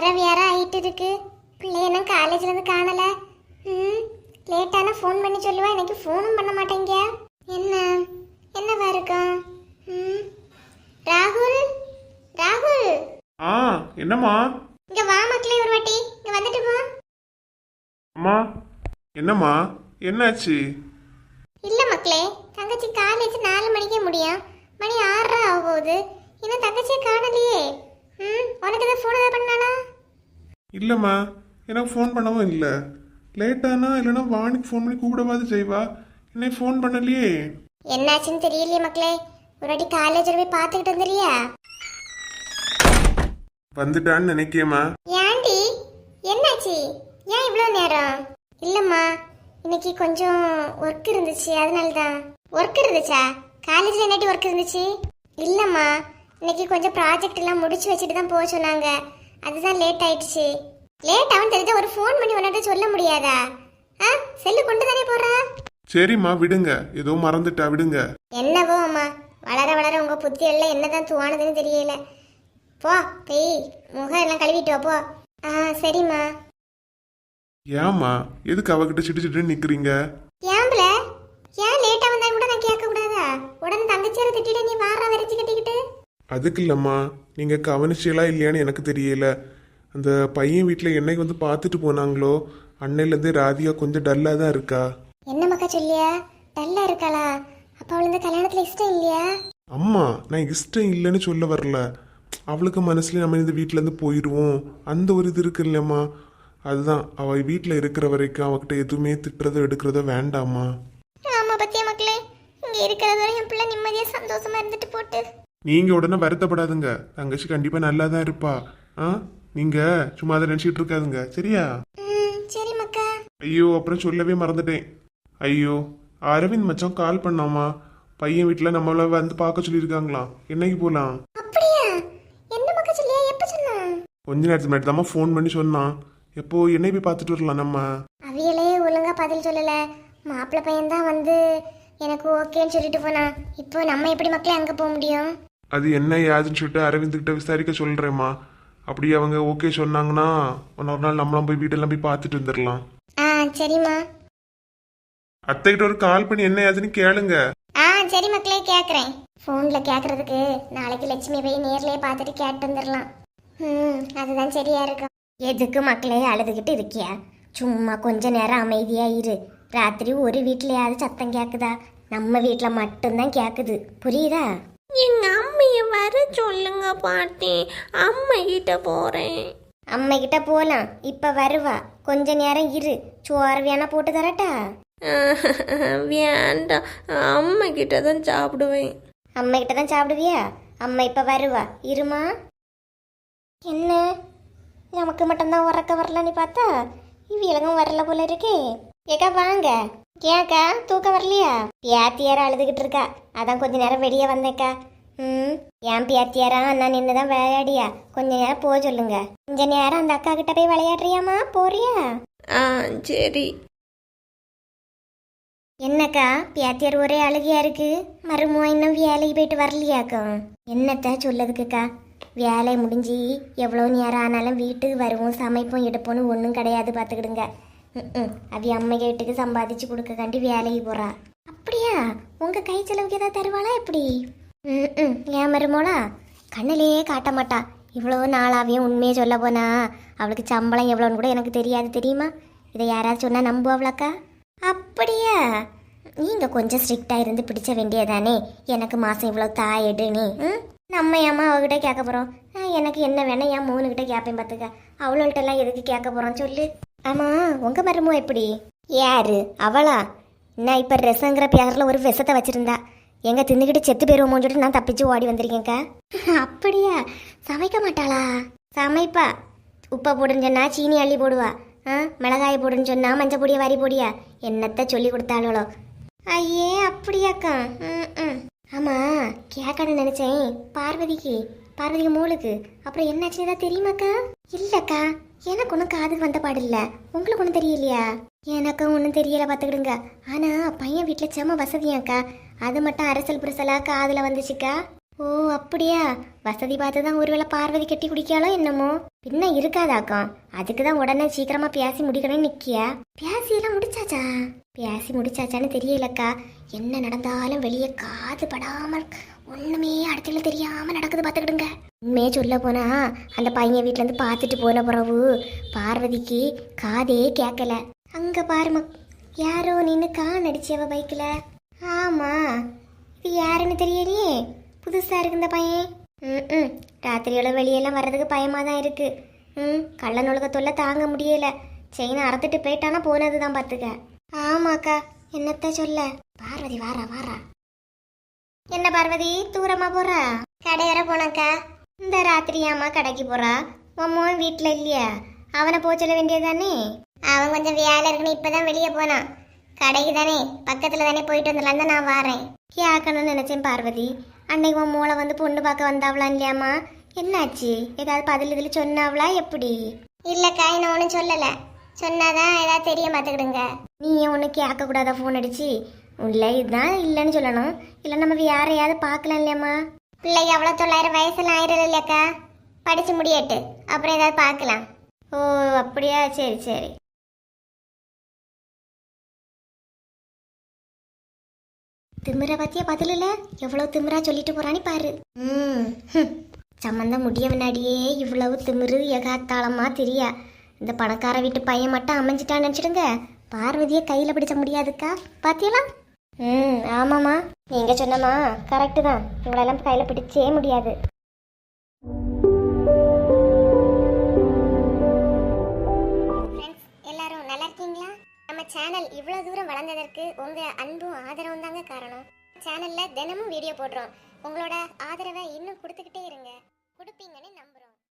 வேற வேற ஆயிட்டு இருக்கு பிள்ளை என்ன காலேஜ்ல இருந்து காணல. ம் லேட்டான ஃபோன் பண்ணி சொல்லுவா எனக்கு ஃபோனும் பண்ண மாட்டேங்க. என்ன என்னவா இருக்கும்? ம் ராகுல் ராகுல். ஆ என்னம்மா? இங்க வா மக்களே ஒரு வாட்டி இங்க வந்துட்டு போ. அம்மா என்னம்மா? என்னாச்சு? இல்ல மக்களே தங்கச்சி காலேஜ் நாலு மணிக்கே முடியும். மணி ஆறரை ஆக போகுது இன்னும் தங்கச்சியை காணலையே. ம் உனக்கு எதாவது ஃபோன் ஏதாவது பண்ணானா இல்லைம்மா எனக்கு ஃபோன் பண்ணவும் இல்லை. லேட்டானா இல்லைன்னா வாணிக்கு ஃபோன் பண்ணி கூப்பிடவாது செய்வா என்னை ஃபோன் பண்ணலையே. என்னாச்சுன்னு தெரியலையே மக்களே. ஒரு வாட்டி காலேஜ் போய் பார்த்துக்கிட்டு வந்துறியா வந்துட்டான்னு நினைக்கியம்மா. ஏன்டி? என்னாச்சு? ஏன் இவ்வளோ நேரம்? இல்லைம்மா இன்னைக்கு கொஞ்சம் ஒர்க் இருந்துச்சு அதனால தான் ஒர்க் இருந்துச்சா காலேஜில் என்னட்டி ஒர்க் இருந்துச்சு? இல்லைம்மா இன்னைக்கு கொஞ்சம் ப்ராஜெக்ட் எல்லாம் முடிச்சு வச்சுட்டு தான் போக சொன்னாங்க. அதுதான் லேட் ஆயிடுச்சு. லேட் ஆகும் தெரிஞ்ச ஒரு ஃபோன் பண்ணி உன்னிட்ட சொல்ல முடியாதா? ஆ செல்லு கொண்டு தானே போறா? சரிம்மா விடுங்க. ஏதோ மறந்துட்டா விடுங்க. என்னவோ அம்மா வளர வளர உங்க புத்தி எல்லாம் என்னதான் தோணுதுன்னு தெரியல. போ போய் முகம் எல்லாம் கழுவிட்டு வா போ. ஆ சரிம்மா. ஏம்மா எதுக்கு அவகிட்ட சிட்டு சிட்டுன்னு நிற்கிறீங்க ஏம்பல ஏன் லேட்டா வந்தா கூட நான் கேட்க கூடாதா உடனே தங்கச்சியார திட்டிட்டு நீ வாரா வரைச்சு கட்டிக்கிட்டு அதுக்கு இல்லைம்மா நீங்கள் கவனிச்சீங்களா இல்லையான்னு எனக்கு தெரியல. அந்த பையன் வீட்டில் என்னைக்கு வந்து பார்த்துட்டு போனாங்களோ? அன்னையிலேருந்தே ராதிகா கொஞ்சம் டல்லாக தான் இருக்கா. என்ன மக்கா சொல்லியா? டல்லா இருக்காளா? அப்ப அவள் இந்த கல்யாணத்துல இஷ்டம் இல்லையா? அம்மா நான் இஷ்டம் இல்லைன்னு சொல்ல வரல. அவளுக்கு மனசுல நம்ம இந்த வீட்டிலேருந்து போயிடுவோம் அந்த ஒரு இது இருக்கு இல்லைம்மா. அதுதான் அவள் வீட்டில் இருக்கிற வரைக்கும் அவகிட்ட எதுவுமே திட்டுறதோ எடுக்கிறதோ வேண்டாம்மா. ஆமா பத்தியா மக்களே. இங்க இருக்கிறது வரை என் பிள்ளை நிம்மதியா சந்தோஷமா இருந்துட்டு போட்டு. நீங்கள் உடனே வருத்தப்படாதுங்க. தங்கச்சி கண்டிப்பாக நல்லா தான் இருப்பா. ஆ? நீங்கள் சும்மா அதை நினச்சிட்டு இருக்காதுங்க. சரியா? சரி மக்கா. ஐயோ அப்புறம் சொல்லவே மறந்துட்டேன். ஐயோ அரவிந்த் மச்சான் கால் பண்ணாமா? பையன் வீட்டில் நம்மள வந்து பார்க்க சொல்லியிருக்காங்களாம். என்னைக்கு போகலாம் அப்படியா? என்ன மக்கா சொல்லியா? எப்ப சொன்னா கொஞ்ச நேரத்துக்கு முன்னாடி தாம்மா ஃபோன் பண்ணி சொன்னான். எப்போ என்னை போய் பார்த்துட்டு வரலாம் நம்ம? அவியலே ஒழுங்கா பதில் சொல்லல. மாப்பிள்ளை பையன் தான் வந்து எனக்கு ஓகேன்னு சொல்லிட்டு போனான். இப்போ நம்ம எப்படி மக்களே அங்க போக முடியும்? அது என்ன ஏதுன்னு சொல்லிட்டு அரவிந்த்கிட்ட விசாரிக்க சொல்கிறேம்மா அப்படி அவங்க ஓகே சொன்னாங்கன்னா இன்னொரு நாள் நம்மளாம் போய் வீட்டெல்லாம் போய் பார்த்துட்டு வந்துடலாம். ஆ சரிம்மா. அத்தைகிட்ட ஒரு கால் பண்ணி என்ன ஏதுன்னு கேளுங்க. ஆ சரி மக்களே கேட்குறேன் ஃபோனில் கேட்குறதுக்கு நாளைக்கு லட்சுமி போய் நேர்லயே பார்த்துட்டு கேட்டு வந்துடலாம். ம் அதுதான் சரியா இருக்கும் எதுக்கு மக்களே அழுதுகிட்டு இருக்கியா? சும்மா கொஞ்ச நேரம் அமைதியா இரு. ராத்திரி ஒரு வீட்லயாவது சத்தம் கேக்குதா? நம்ம வீட்டில் மட்டும்தான் கேக்குது. புரியுதா? எங்க அம்மைய வர சொல்லுங்க பாட்டி அம்மா கிட்ட போறேன். அம்மா கிட்ட போலாம். இப்ப வருவா. கொஞ்ச நேரம் இரு. சோறு வேணா போட்டு தரட்டா? வேண்டாம். அம்மா கிட்ட தான் சாப்பிடுவேன். அம்மா கிட்ட தான் சாப்பிடுவியா? அம்மா இப்ப வருவா. இருமா? என்ன? நமக்கு மட்டும்தான் உறக்க வரலன்னு பார்த்தா இவங்களுக்கும் வரல போல இருக்கே. ஏக்கா வாங்க. ஏக்கா தூக்கம் வரலையா? பியாத்தியாரா அழுதுகிட்டு இருக்கா. அதான் கொஞ்ச நேரம் வெளியே வந்தேக்கா. ஏன் பியாத்தியாரா அண்ணா நின்று தான் விளையாடியா? கொஞ்ச நேரம் போக சொல்லுங்க. கொஞ்ச நேரம் அந்த அக்கா கிட்ட போய் விளையாடுறியாமா போறியா? ஆ சரி. என்னக்கா பியாத்தியார் ஒரே அழுகையா இருக்கு? மருமோ இன்னும் வேலைக்கு போயிட்டு வரலையாக்கும் என்னத்த சொல்லதுக்குக்கா? வேலை முடிஞ்சு எவ்வளோ நேரம் ஆனாலும் வீட்டுக்கு வருவோம் சமைப்போம் எடுப்போம்னு ஒன்றும் கிடையாது பார்த்துக்கிடுங்க. ம் அவி அம்மை வீட்டுக்கு சம்பாதிச்சு கொடுக்கக்காண்டி வேலைக்கு போறா. அப்படியா? உங்க கை செலவுக்கு ஏதாவது தருவாளா எப்படி? ம் ம் ஏன் மருமோளா? கண்ணிலேயே காட்ட மாட்டா. இவ்வளோ நாளாவையும் உண்மையை சொல்ல போனா. அவளுக்கு சம்பளம் எவ்வளோன்னு கூட எனக்கு தெரியாது தெரியுமா? இதை யாராவது சொன்னா நம்புவாவளாக்கா? அப்படியா? நீங்கள் கொஞ்சம் ஸ்ட்ரிக்டாக இருந்து பிடிச்ச வேண்டியதானே எனக்கு மாதம் இவ்வளோ தாயிடுனே ம்? நம்ம ஏமா அவகிட்ட கேட்க போகிறோம் ஆ, எனக்கு என்ன வேணால் என் மூணு கேட்பேன் பார்த்துக்க அவளோட்டெல்லாம் எதுக்கு கேட்க போகிறோம் சொல்லு. ஆமா உங்கள் மருமோ எப்படி? யாரு? அவளா? நான் இப்போ ரசங்கிற பேரில் ஒரு விஷத்தை வச்சுருந்தா. எங்க தின்னுக்கிட்டு செத்து போயிருவோமோன்னு சொல்லிட்டு நான் தப்பிச்சு ஓடி வந்திருக்கேன்க்கா. அப்படியா? சமைக்க மாட்டாளா? சமைப்பா. உப்பை போடுன்னு சொன்னா சீனி அள்ளி போடுவா. ஆ? மிளகாய் போடுன்னு சொன்னா மஞ்சள் பொடியை வாரி போடியா? என்னத்த சொல்லி கொடுத்தாளோ. ஐயே அப்படியாக்கா? ம் ஆமா கேட்கணும்னு நினைச்சேன். பார்வதிக்கு. பார்வதிக்கு மூளுக்கு. அப்புறம் என்னாச்சுன்னு ஏதாவது தெரியுமாக்கா? இல்லக்கா. எனக்கு ஒன்றும் காதுக்கு வந்த பாடில்ல உங்களுக்கு ஒன்றும் தெரியலையா? எனக்கு ஒன்றும் தெரியல பார்த்துக்கிடுங்க ஆனால் பையன் வீட்டில் செம வசதியாக்கா அது மட்டும் அரசல் புரசலா காதில் வந்துச்சுக்கா. ஓ அப்படியா? வசதி பார்த்து தான் ஒருவேளை பார்வதி கட்டி குடிக்காலோ என்னமோ? பின்ன இருக்காதாக்கும் அதுக்கு தான் உடனே சீக்கிரமாக பேசி முடிக்கணும்னு நிற்கியா பேசியெல்லாம் முடிச்சாச்சா? பேசி முடிச்சாச்சான்னு தெரியலக்கா. என்ன நடந்தாலும் வெளியே காது படாமல் ஒண்ணுமே அடுத்தல தெரியாம நடக்குது பார்த்துக்கிடுங்க உண்மையே சொல்ல போனா அந்த பையன் வீட்ல இருந்து பார்த்துட்டு போன பிறகு பார்வதிக்கு காதே கேட்கல அங்க பாருமா யாரோ நின்று கான் அடிச்சவ பைக்கில். ஆமா இது யாருன்னு தெரியலையே புதுசா இருக்கு இந்த பையன். ம் ராத்திரியோட வெளியெல்லாம் வர்றதுக்கு பயமா தான் இருக்கு. ம் கள்ள நுழுக தொல்லை தாங்க முடியல. செயினை அறுத்துட்டு போயிட்டானா போனது தான் பார்த்துக்க ஆமாக்கா என்னத்த சொல்ல? பார்வதி வாரா வாரா. என்ன பார்வதி தூரமா போறா? கடையற போனாக்கா இந்த ராத்திரியாமா கடைக்கு போறா. உன் வீட்டில் இல்லையா அவனை போக சொல்ல வேண்டியதானே அவன் கொஞ்சம் வேலை இருக்குன்னு இப்பதான் வெளியே போனான். கடைக்கு தானே பக்கத்துல தானே போயிட்டு வந்துடலாம் தான் நான் வாரேன். கேட்கணும்னு நினைச்சேன் பார்வதி. அன்னைக்கு உன் மூளை வந்து பொண்ணு பார்க்க வந்தாவளா இல்லையாம்மா? என்னாச்சு? ஏதாவது பதில் இதில் சொன்னாவளா எப்படி? இல்லக்கா நான் ஒன்றும் சொல்லலை. சொன்னாதான் ஏதாவது தெரிய பார்த்துக்கிடுங்க நீ ஏன் ஒன்று கேட்கக்கூடாதா ஃபோன் அடிச்சு? இல்லை இதுதான் இல்லைன்னு சொல்லணும். இல்லை நம்ம யாரையாவது பார்க்கலாம் இல்லையாம்மா? பிள்ளைக்கு அவ்வளோ தொள்ளாயிரம் வயசுலாம் ஆயிரம் இல்லையாக்கா படிச்சு முடியட்டு. அப்புறம் ஏதாவது பார்க்கலாம். ஓ அப்படியா? சரி சரி. திமிர பத்தியா பதில் இல்ல எவ்வளவு திமிரா சொல்லிட்டு போறான்னு பாரு. ம். சம்மந்தம் முடிய முன்னாடியே இவ்வளவு திமிரு எகாத்தாளமா தெரியா. இந்த பணக்கார வீட்டு பையன் மட்டும் அமைஞ்சிட்டான்னு நினச்சிடுங்க. பார்வதியை கையில் பிடிச்ச முடியாதுக்கா. பாத்தியலா ம் ஆமாம்மா. நீங்க சொன்னமா கரெக்டு தான். உங்களெல்லாம் கையில் பிடிச்சே முடியாது. எல்லாரும் நல்லா இருக்கீங்களா? நம்ம சேனல் இவ்வளோ தூரம் வளர்ந்ததற்கு உங்க அன்பும் ஆதரவும் தாங்க காரணம். சேனல்ல தினமும் வீடியோ போடுறோம். உங்களோட ஆதரவை இன்னும் கொடுத்துக்கிட்டே இருங்க. கொடுப்பீங்கன்னு நம்புறோம்.